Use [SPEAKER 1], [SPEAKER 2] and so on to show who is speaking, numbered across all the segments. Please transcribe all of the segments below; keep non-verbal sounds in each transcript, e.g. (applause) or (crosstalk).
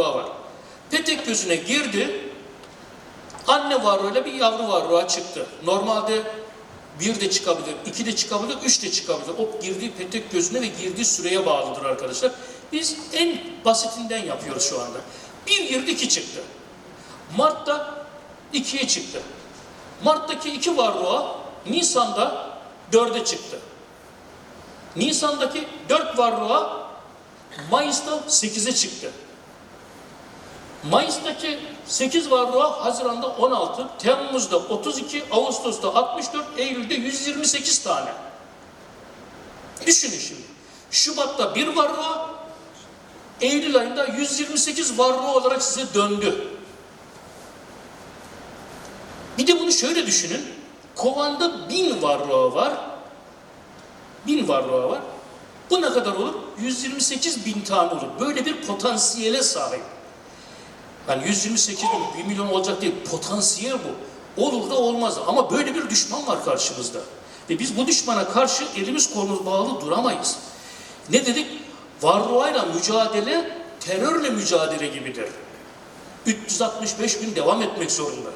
[SPEAKER 1] varroa var. Petek gözüne girdi. Anne varroayla bir yavru varroa çıktı. Normalde bir de çıkabilir, iki de çıkabilir, üç de çıkabilir. O girdiği petek gözüne ve girdiği süreye bağlıdır arkadaşlar. Biz en basitinden yapıyoruz şu anda. Bir girdi, iki çıktı. Mart'ta ikiye çıktı. Mart'taki iki varroa Nisan'da dörde çıktı. Nisan'daki dört varroa Mayıs'ta sekize çıktı. Mayıs'taki 8 varroa Haziran'da 16, Temmuz'da 32, Ağustos'ta 64, Eylül'de 128 tane. Düşünün şimdi. Şubat'ta bir varroa, Eylül ayında 128 varroa olarak size döndü. Bir de bunu şöyle düşünün. Kovanda bin varroa var. Bin varroa var. Bu ne kadar olur? 128 bin tane olur. Böyle bir potansiyele sahip. Yani 128 bin, 1 milyon olacak değil. Potansiyel bu. Olur da olmaz. Ama böyle bir düşman var karşımızda. Ve biz bu düşmana karşı elimiz kolumuz bağlı duramayız. Ne dedik? Varroayla mücadele, terörle mücadele gibidir. 365 gün devam etmek zorunda.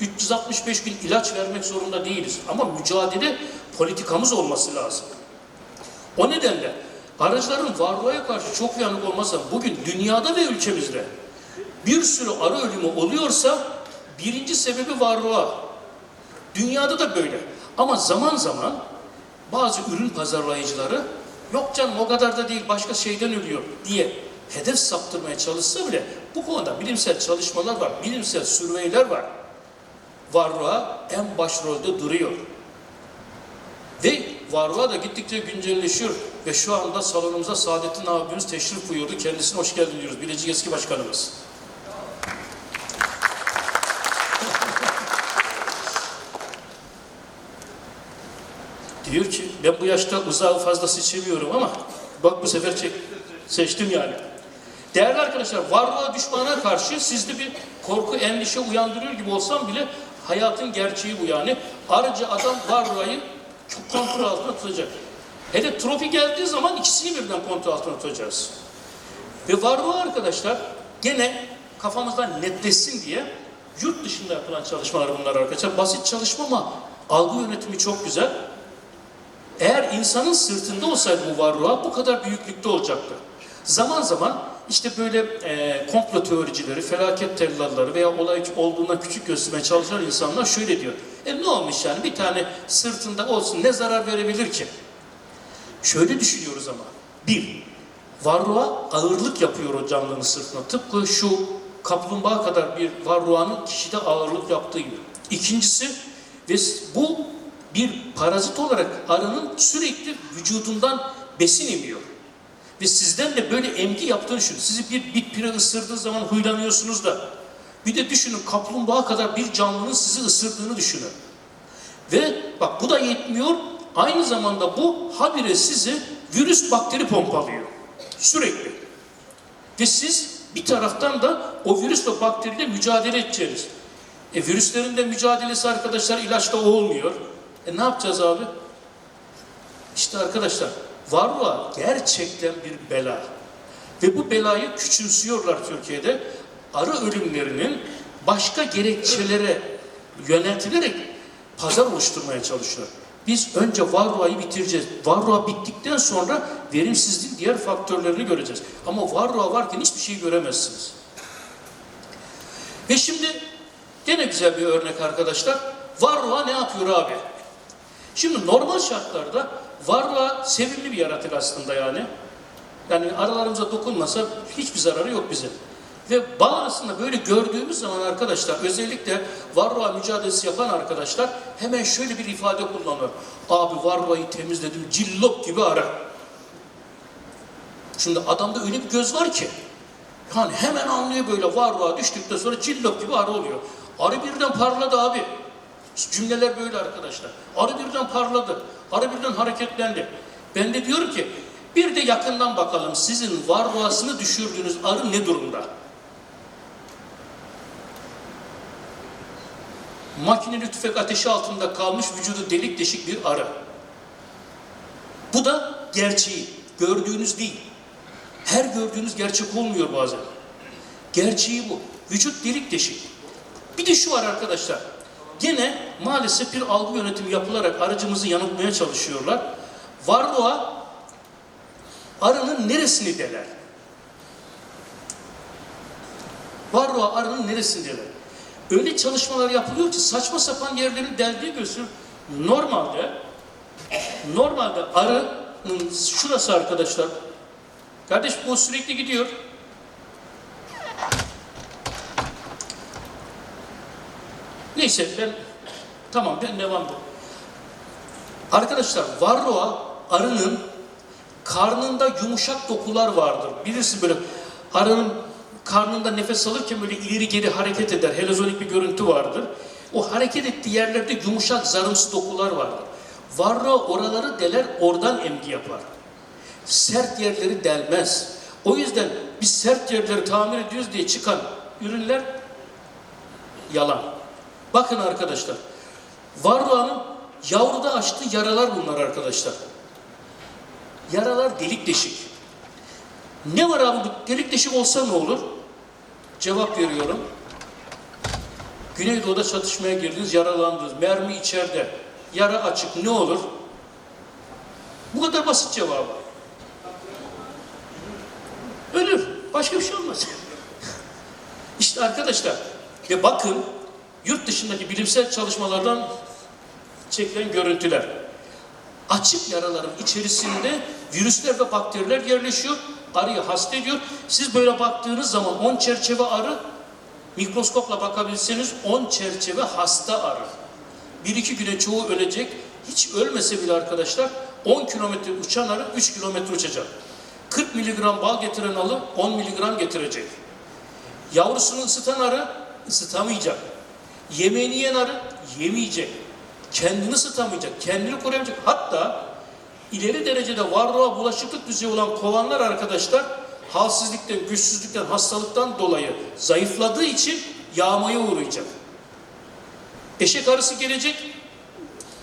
[SPEAKER 1] 365 gün ilaç vermek zorunda değiliz. Ama mücadele politikamız olması lazım. O nedenle aracıların varlığa karşı çok uyanık olmasa bugün dünyada ve ülkemizde bir sürü arı ölümü oluyorsa birinci sebebi varlığa. Dünyada da böyle. Ama zaman zaman bazı ürün pazarlayıcıları yok canım o kadar da değil başka şeyden ölüyor diye hedef saptırmaya çalışsa bile bu konuda bilimsel çalışmalar var, bilimsel sürveyler var. Varlığa en başrolde duruyor. Ve varlığa da gittikçe güncelleşiyor. Ve şu anda salonumuza Saadettin abimiz teşrif buyurdu. Kendisine hoş geldin diyoruz. Bilecik eski başkanımız. Diyor ki ben bu yaşta uzağı fazla seçemiyorum ama bak bu sefer çek, seçtim yani. Değerli arkadaşlar varlığa düşmana karşı sizde bir korku endişe uyandırıyor gibi olsam bile hayatın gerçeği bu yani. Arıcı adam varlığı çok kontrol altında tutacak. Hele trofi geldiği zaman ikisini birden kontrol altına tutacağız. Ve varlığı arkadaşlar gene kafamızdan netleşsin diye yurt dışında yapılan çalışmalar bunlar arkadaşlar. Basit çalışma ama algı yönetimi çok güzel. Eğer insanın sırtında olsaydı bu varlığa bu kadar büyüklükte olacaktı. Zaman zaman işte böyle e, komplo teoricileri, felaket tellalları veya olay olduğunda küçük göstermeye çalışan insanlar şöyle diyor. E ne olmuş yani bir tane sırtında olsun ne zarar verebilir ki? Şöyle düşünüyoruz ama. Bir, varlığa ağırlık yapıyor o canlının sırtına. Tıpkı şu kaplumbağa kadar bir varlığanın kişide ağırlık yaptığı gibi. İkincisi, ve bu bir parazit olarak arının sürekli vücudundan besin emiyor. Ve sizden de böyle emgi yaptığını düşünün. Sizi bir bit pire ısırdığı zaman huylanıyorsunuz da. Bir de düşünün kaplumbağa kadar bir canlının sizi ısırdığını düşünün. Ve bak bu da yetmiyor. Aynı zamanda bu habire sizi virüs bakteri pompalıyor. Sürekli. Ve siz bir taraftan da o virüs ve bakteriyle mücadele edeceğiz. E virüslerin de mücadelesi arkadaşlar ilaçta olmuyor. E ne yapacağız abi? İşte arkadaşlar varlığa gerçekten bir bela. Ve bu belayı küçümsüyorlar Türkiye'de. Arı ölümlerinin başka gerekçelere yöneltilerek pazar oluşturmaya çalışıyor. Biz önce varroayı bitireceğiz. Varroa bittikten sonra verimsizliğin diğer faktörlerini göreceğiz. Ama varroa varken hiçbir şey göremezsiniz. Ve şimdi gene güzel bir örnek arkadaşlar. Varroa ne yapıyor abi? Şimdi normal şartlarda varlığa sevimli bir yaratık aslında yani. Yani aralarımıza dokunmasa hiçbir zararı yok bize. Ve bal arasında böyle gördüğümüz zaman arkadaşlar özellikle varroa mücadelesi yapan arkadaşlar hemen şöyle bir ifade kullanıyor. Abi varroayı temizledim cillop gibi ara. Şimdi adamda öyle bir göz var ki yani hemen anlıyor böyle varroa düştükten sonra cillop gibi arı oluyor. Arı birden parladı abi. Cümleler böyle arkadaşlar. Arı birden parladı. Arı birden hareketlendi. Ben de diyorum ki bir de yakından bakalım sizin varroasını düşürdüğünüz arı ne durumda? Makineli tüfek ateşi altında kalmış vücudu delik deşik bir arı. Bu da gerçeği. Gördüğünüz değil. Her gördüğünüz gerçek olmuyor bazen. Gerçeği bu. Vücut delik deşik. Bir de şu var arkadaşlar. Gene maalesef bir algı yönetimi yapılarak aracımızı yanıltmaya çalışıyorlar. Varroa arının neresini deler? Varroa arının neresini deler? Öyle çalışmalar yapılıyor ki saçma sapan yerlerin deldiği gözüküyor. Normalde normalde arının şurası arkadaşlar. Kardeş bu sürekli gidiyor. Neyse ben tamam ben devam edelim. Arkadaşlar varroa arının karnında yumuşak dokular vardır. Birisi böyle arının karnında nefes alırken böyle ileri geri hareket eder. Helezonik bir görüntü vardır. O hareket ettiği yerlerde yumuşak zarımsı dokular vardır. Varroa oraları deler oradan emgi yapar. Sert yerleri delmez. O yüzden biz sert yerleri tamir ediyoruz diye çıkan ürünler yalan. Bakın arkadaşlar. Varroa'nın yavruda açtığı yaralar bunlar arkadaşlar. Yaralar delik deşik. Ne var abi delik deşik olsa ne olur? Cevap veriyorum. Güneydoğu'da çatışmaya girdiniz, yaralandınız. Mermi içeride. Yara açık ne olur? Bu kadar basit cevabı. Ölür. Başka bir şey olmaz. (laughs) işte arkadaşlar ve bakın yurt dışındaki bilimsel çalışmalardan çekilen görüntüler. Açık yaraların içerisinde virüsler ve bakteriler yerleşiyor. Arıyı hasta ediyor. Siz böyle baktığınız zaman 10 çerçeve arı mikroskopla bakabilseniz 10 çerçeve hasta arı. Bir iki güne çoğu ölecek. Hiç ölmese bile arkadaşlar 10 kilometre uçan arı 3 kilometre uçacak. 40 miligram bal getiren arı 10 miligram getirecek. Yavrusunu ısıtan arı ısıtamayacak. Yemeğini yiyen arı yemeyecek. Kendini ısıtamayacak, kendini koruyamayacak. Hatta ileri derecede varlığa bulaşıklık düzeyi olan kovanlar arkadaşlar halsizlikten, güçsüzlükten, hastalıktan dolayı zayıfladığı için yağmaya uğrayacak. Eşek arısı gelecek,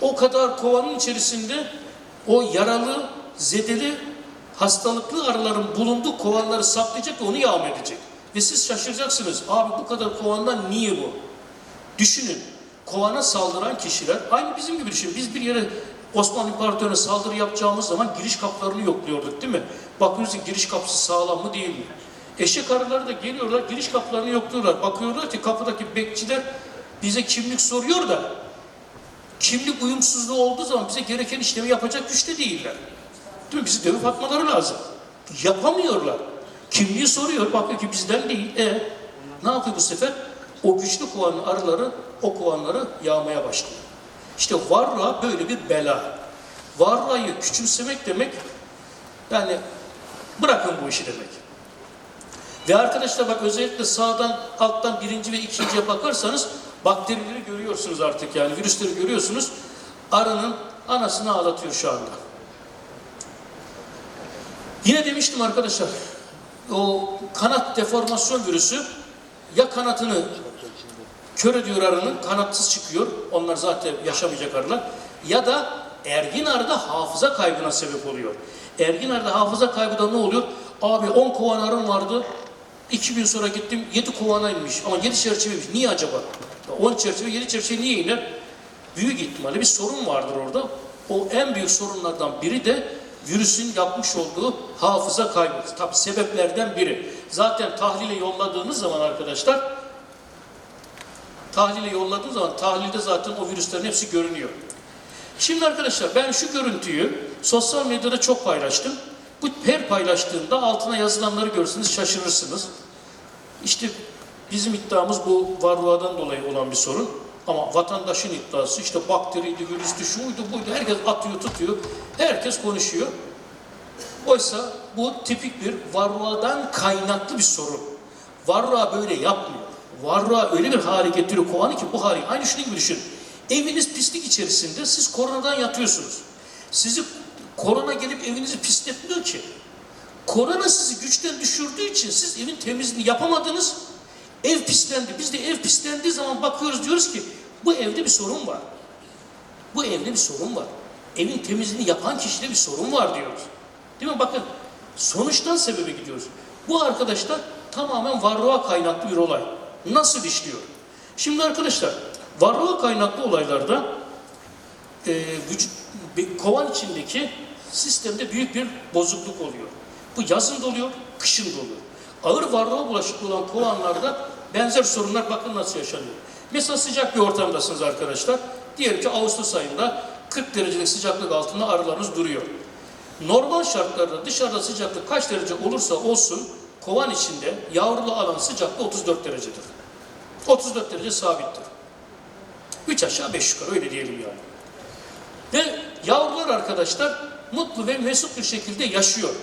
[SPEAKER 1] o kadar kovanın içerisinde o yaralı, zedeli, hastalıklı arıların bulunduğu kovanları saplayacak ve onu yağma edecek. Ve siz şaşıracaksınız, abi bu kadar kovandan niye bu? Düşünün, kovana saldıran kişiler, aynı bizim gibi düşün. Biz bir yere Osmanlı İmparatorluğu'na saldırı yapacağımız zaman giriş kapılarını yokluyorduk değil mi? Bakıyoruz ki giriş kapısı sağlam mı değil mi? Eşek arıları da geliyorlar, giriş kapılarını yokluyorlar. Bakıyorlar ki kapıdaki bekçiler bize kimlik soruyor da kimlik uyumsuzluğu olduğu zaman bize gereken işlemi yapacak güçte değiller. Değil mi? Bizi dövüp atmaları lazım. Yapamıyorlar. Kimliği soruyor, bakıyor ki bizden değil. E ne yapıyor bu sefer? O güçlü kovanın arıları o kovanları yağmaya başlıyor. İşte varroa böyle bir bela. Varroayı küçümsemek demek yani bırakın bu işi demek. Ve arkadaşlar bak özellikle sağdan alttan birinci ve ikinciye bakarsanız bakterileri görüyorsunuz artık yani virüsleri görüyorsunuz. Arının anasını ağlatıyor şu anda. Yine demiştim arkadaşlar o kanat deformasyon virüsü ya kanatını kör ediyor arının, kanatsız çıkıyor. Onlar zaten yaşamayacak arılar. Ya da ergin arıda hafıza kaybına sebep oluyor. Ergin arıda hafıza kaybı da ne oluyor? Abi 10 kovan arım vardı. 2 gün sonra gittim 7 kovana inmiş. Ama 7 çerçeveymiş. Niye acaba? 10 çerçeve 7 çerçeve niye iner? Büyük ihtimalle bir sorun vardır orada. O en büyük sorunlardan biri de virüsün yapmış olduğu hafıza kaybı. Tabi sebeplerden biri. Zaten tahlile yolladığınız zaman arkadaşlar tahlile yolladığınız zaman tahlilde zaten o virüslerin hepsi görünüyor. Şimdi arkadaşlar ben şu görüntüyü sosyal medyada çok paylaştım. Bu her paylaştığımda altına yazılanları görürsünüz şaşırırsınız. İşte bizim iddiamız bu varroadan dolayı olan bir sorun. Ama vatandaşın iddiası işte bakteriydi, virüstü, şuydu, buydu. Herkes atıyor, tutuyor. Herkes konuşuyor. Oysa bu tipik bir varroadan kaynaklı bir sorun. Varroa böyle yapmıyor. Varroa öyle bir hale getiriyor kovanı ki bu hali. Aynı şunun gibi düşün. Eviniz pislik içerisinde siz koronadan yatıyorsunuz. Sizi korona gelip evinizi pisletmiyor ki. Korona sizi güçten düşürdüğü için siz evin temizliğini yapamadınız. Ev pislendi. Biz de ev pislendiği zaman bakıyoruz diyoruz ki bu evde bir sorun var. Bu evde bir sorun var. Evin temizliğini yapan kişide bir sorun var diyoruz. Değil mi? Bakın sonuçtan sebebe gidiyoruz. Bu arkadaşlar tamamen varroa kaynaklı bir olay. Nasıl işliyor? Şimdi arkadaşlar varroa kaynaklı olaylarda e, vücut, kovan içindeki sistemde büyük bir bozukluk oluyor. Bu yazın da oluyor, kışın da oluyor. Ağır varroa bulaşıklı olan kovanlarda benzer sorunlar bakın nasıl yaşanıyor. Mesela sıcak bir ortamdasınız arkadaşlar. Diyelim ki Ağustos ayında 40 derecelik sıcaklık altında arılarınız duruyor. Normal şartlarda dışarıda sıcaklık kaç derece olursa olsun kovan içinde yavrulu alan sıcaklığı 34 derecedir. 34 derece sabittir. 3 aşağı 5 yukarı öyle diyelim yani. Ve yavrular arkadaşlar mutlu ve mesut bir şekilde yaşıyor.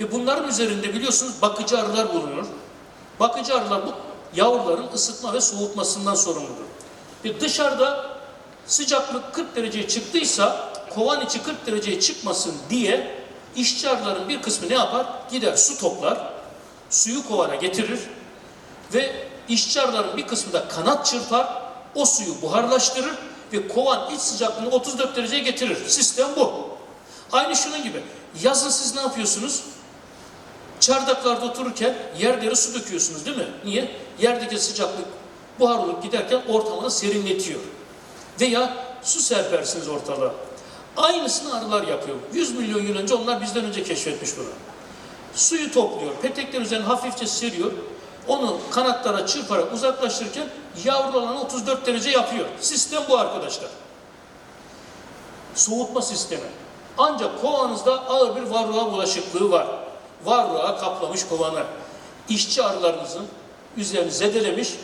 [SPEAKER 1] Ve bunların üzerinde biliyorsunuz bakıcı arılar bulunur. Bakıcı arılar bu yavruların ısıtma ve soğutmasından sorumludur. Ve dışarıda sıcaklık 40 dereceye çıktıysa kovan içi 40 dereceye çıkmasın diye işçi arıların bir kısmı ne yapar? Gider su toplar, suyu kovana getirir ve işçi arıların bir kısmı da kanat çırpar, o suyu buharlaştırır ve kovan iç sıcaklığını 34 dereceye getirir. Sistem bu. Aynı şunun gibi. Yazın siz ne yapıyorsunuz? Çardaklarda otururken yerlere su döküyorsunuz değil mi? Niye? Yerdeki sıcaklık buhar olup giderken ortamını serinletiyor. Veya su serpersiniz ortalığa. Aynısını arılar yapıyor. 100 milyon yıl önce onlar bizden önce keşfetmiş bunu. Suyu topluyor, petekler üzerine hafifçe seriyor. Onu kanatlara çırparak uzaklaştırırken yavru alanı 34 derece yapıyor. Sistem bu arkadaşlar. Soğutma sistemi. Ancak kovanızda ağır bir varroa bulaşıklığı var. Varroa kaplamış kovanı. İşçi arılarınızın üzerini zedelemiş,